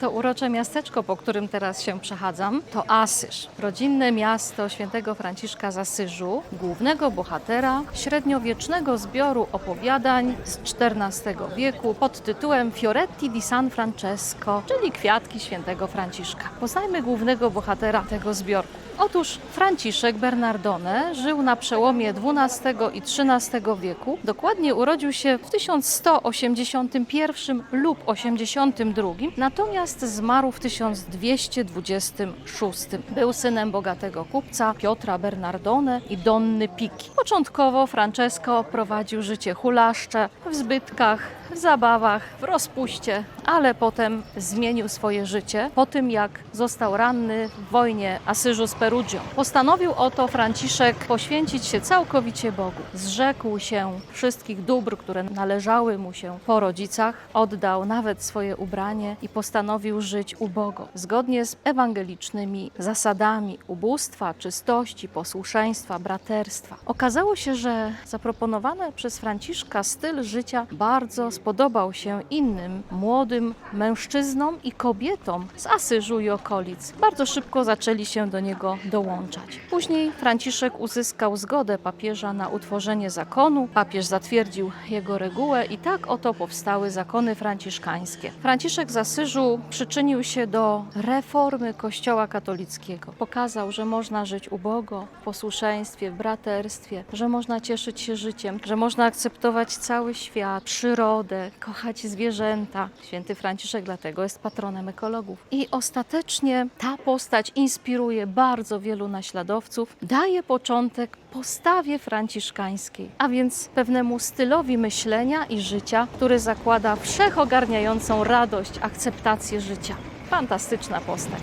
To urocze miasteczko, po którym teraz się przechadzam, to Asyż, rodzinne miasto świętego Franciszka z Asyżu, głównego bohatera średniowiecznego zbioru opowiadań z XIV wieku pod tytułem Fioretti di San Francesco, czyli Kwiatki świętego Franciszka. Poznajmy głównego bohatera tego zbiorku. Otóż Franciszek Bernardone żył na przełomie XII i XIII wieku. Dokładnie urodził się w 1181 lub 82, natomiast zmarł w 1226. Był synem bogatego kupca Piotra Bernardone i Donny Piki. Początkowo Francesco prowadził życie hulaszcze w zbytkach, w zabawach, w rozpuście, ale potem zmienił swoje życie po tym, jak został ranny w wojnie Asyżu z Perugią. Postanowił oto Franciszek poświęcić się całkowicie Bogu. Zrzekł się wszystkich dóbr, które należały mu się po rodzicach, oddał nawet swoje ubranie i postanowił żyć ubogo, zgodnie z ewangelicznymi zasadami ubóstwa, czystości, posłuszeństwa, braterstwa. Okazało się, że zaproponowany przez Franciszka styl życia bardzo spodobał się innym młodym mężczyznom i kobietom z Asyżu i okolic. Bardzo szybko zaczęli się do niego dołączać. Później Franciszek uzyskał zgodę papieża na utworzenie zakonu. Papież zatwierdził jego regułę i tak oto powstały zakony franciszkańskie. Franciszek z Asyżu przyczynił się do reformy Kościoła katolickiego. Pokazał, że można żyć ubogo, w posłuszeństwie, w braterstwie, że można cieszyć się życiem, że można akceptować cały świat, przyrodę, kochać zwierzęta. Święty Franciszek dlatego jest patronem ekologów. I ostatecznie ta postać inspiruje bardzo wielu naśladowców, daje początek postawie franciszkańskiej, a więc pewnemu stylowi myślenia i życia, który zakłada wszechogarniającą radość, akceptację życia. Fantastyczna postać.